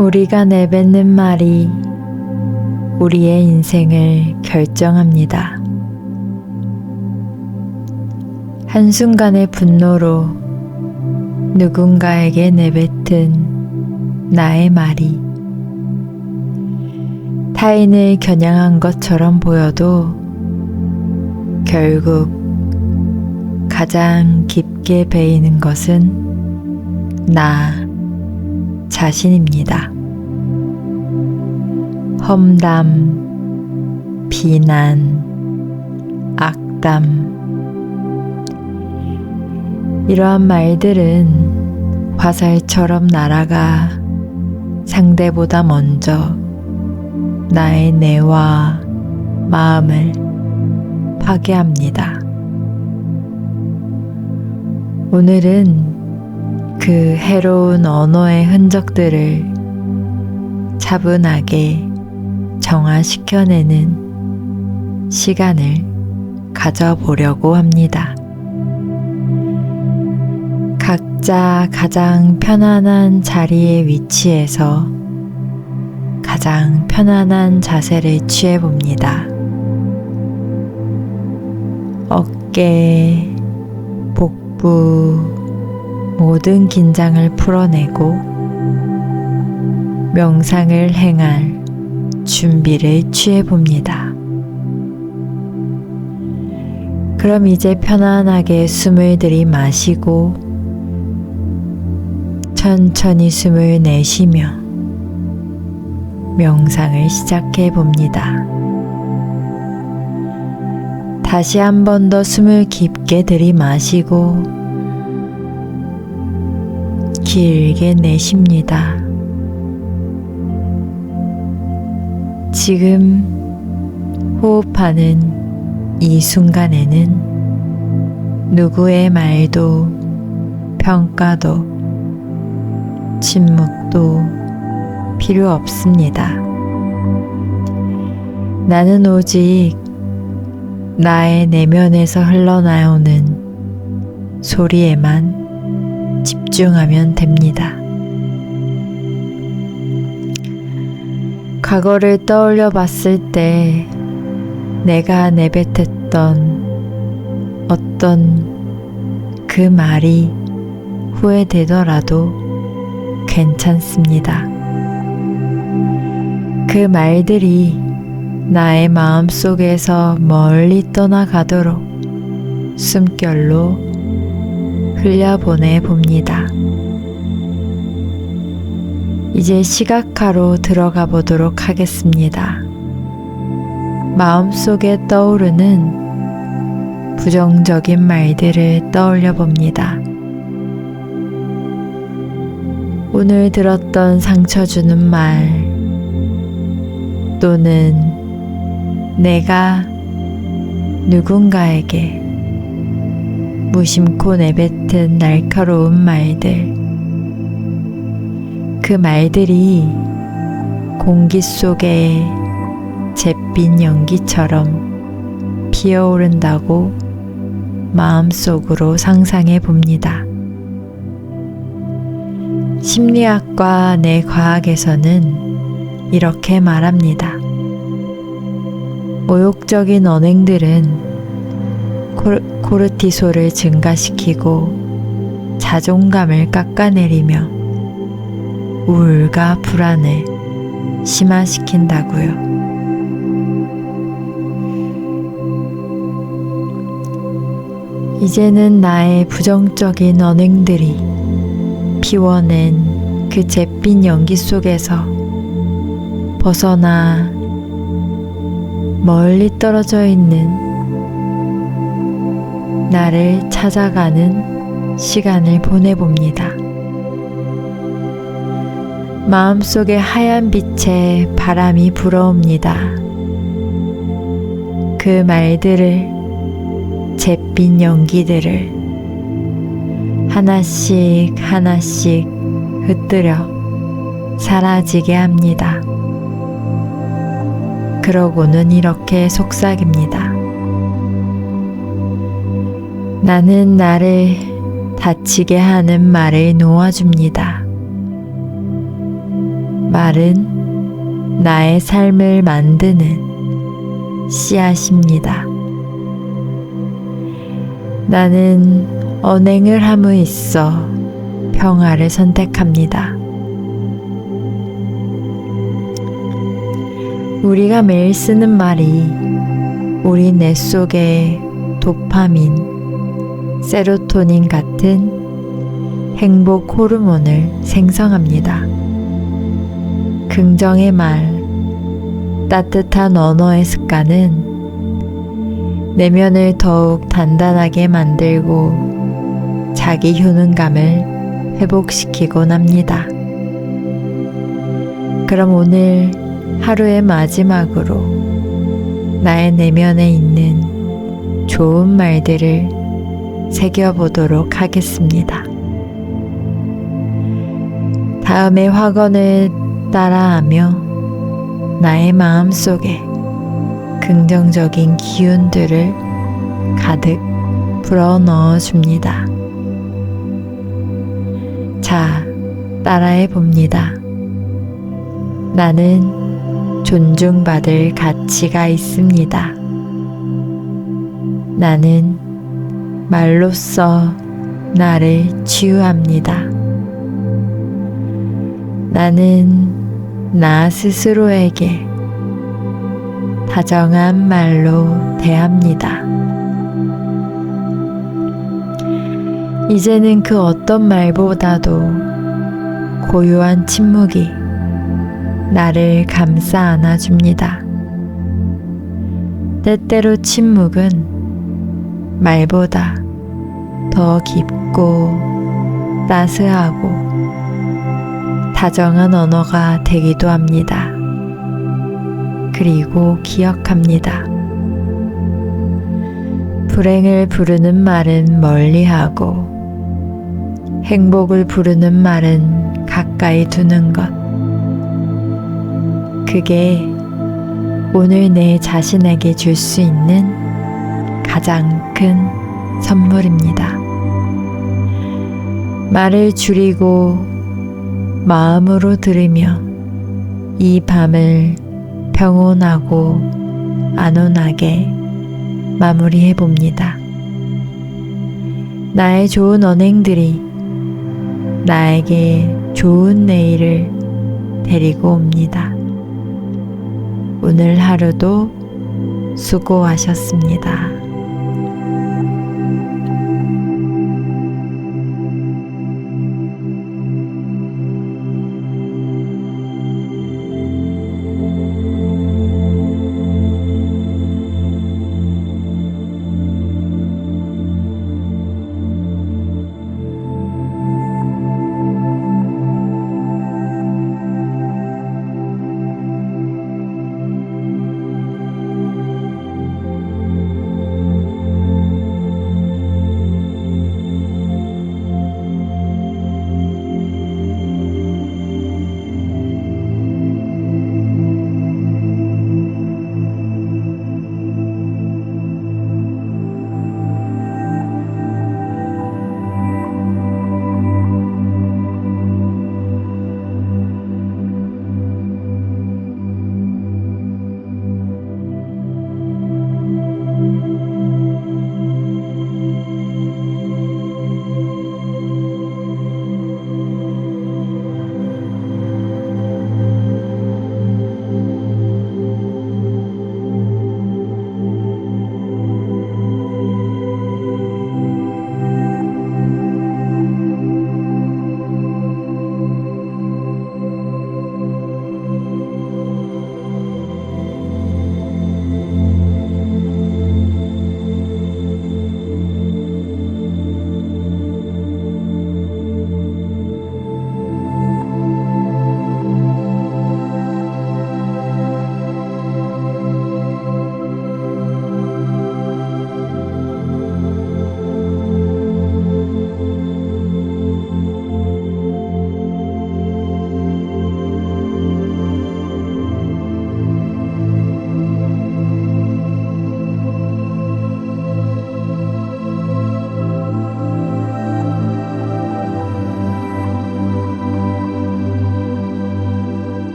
우리가 내뱉는 말이 우리의 인생을 결정합니다. 한순간의 분노로 누군가에게 내뱉은 나의 말이 타인을 겨냥한 것처럼 보여도 결국 가장 깊게 베이는 것은 나 자신입니다. 험담, 비난, 악담. 이러한 말들은 화살처럼 날아가 상대보다 먼저 나의 뇌와 마음을 파괴합니다. 오늘은 그 해로운 언어의 흔적들을 차분하게 정화시켜내는 시간을 가져보려고 합니다. 각자 가장 편안한 자리에 위치해서 가장 편안한 자세를 취해 봅니다. 어깨, 복부, 모든 긴장을 풀어내고 명상을 행할 준비를 취해 봅니다. 그럼 이제 편안하게 숨을 들이마시고 천천히 숨을 내쉬며 명상을 시작해 봅니다. 다시 한 번 더 숨을 깊게 들이마시고 길게 내쉽니다. 지금 호흡하는 이 순간에는 누구의 말도 평가도 침묵도 필요 없습니다. 나는 오직 나의 내면에서 흘러나오는 소리에만 집중하면 됩니다. 과거를 떠올려 봤을 때 내가 내뱉었던 어떤 그 말이 후회되더라도 괜찮습니다. 그 말들이 나의 마음 속에서 멀리 떠나가도록 숨결로 흘려보내 봅니다. 이제 시각화로 들어가 보도록 하겠습니다. 마음속에 떠오르는 부정적인 말들을 떠올려 봅니다. 오늘 들었던 상처 주는 말 또는 내가 누군가에게 무심코 내뱉은 날카로운 말들 그 말들이 공기 속에 잿빛 연기처럼 피어오른다고 마음속으로 상상해 봅니다. 심리학과 뇌과학에서는 이렇게 말합니다. 모욕적인 언행들은 코르티솔을 증가시키고 자존감을 깎아내리며 우울과 불안을 심화시킨다고요. 이제는 나의 부정적인 언행들이 피워낸 그 잿빛 연기 속에서 벗어나 멀리 떨어져 있는 나를 찾아가는 시간을 보내봅니다. 마음속에 하얀 빛에 바람이 불어옵니다. 그 말들을 잿빛 연기들을 하나씩 하나씩 흩뜨려 사라지게 합니다. 그러고는 이렇게 속삭입니다. 나는 나를 다치게 하는 말을 놓아줍니다. 말은 나의 삶을 만드는 씨앗입니다. 나는 언행을 함에 있어 평화를 선택합니다. 우리가 매일 쓰는 말이 우리 뇌 속에 도파민, 세로토닌 같은 행복 호르몬을 생성합니다. 긍정의 말, 따뜻한 언어의 습관은 내면을 더욱 단단하게 만들고 자기 효능감을 회복시키곤 합니다. 그럼 오늘 하루의 마지막으로 나의 내면에 있는 좋은 말들을 새겨보도록 하겠습니다. 다음의 확언을 따라하며 나의 마음 속에 긍정적인 기운들을 가득 불어 넣어 줍니다. 자, 따라해 봅니다. 나는 존중받을 가치가 있습니다. 나는 말로써 나를 치유합니다. 나는 나 스스로에게 다정한 말로 대합니다. 이제는 그 어떤 말보다도 고요한 침묵이 나를 감싸 안아줍니다. 때때로 침묵은 말보다 더 깊고 따스하고 다정한 언어가 되기도 합니다. 그리고 기억합니다. 불행을 부르는 말은 멀리하고 행복을 부르는 말은 가까이 두는 것. 그게 오늘 내 자신에게 줄 수 있는 가장 큰 선물입니다. 말을 줄이고 마음으로 들으며 이 밤을 평온하고 안온하게 마무리해 봅니다. 나의 좋은 언행들이 나에게 좋은 내일을 데리고 옵니다. 오늘 하루도 수고하셨습니다.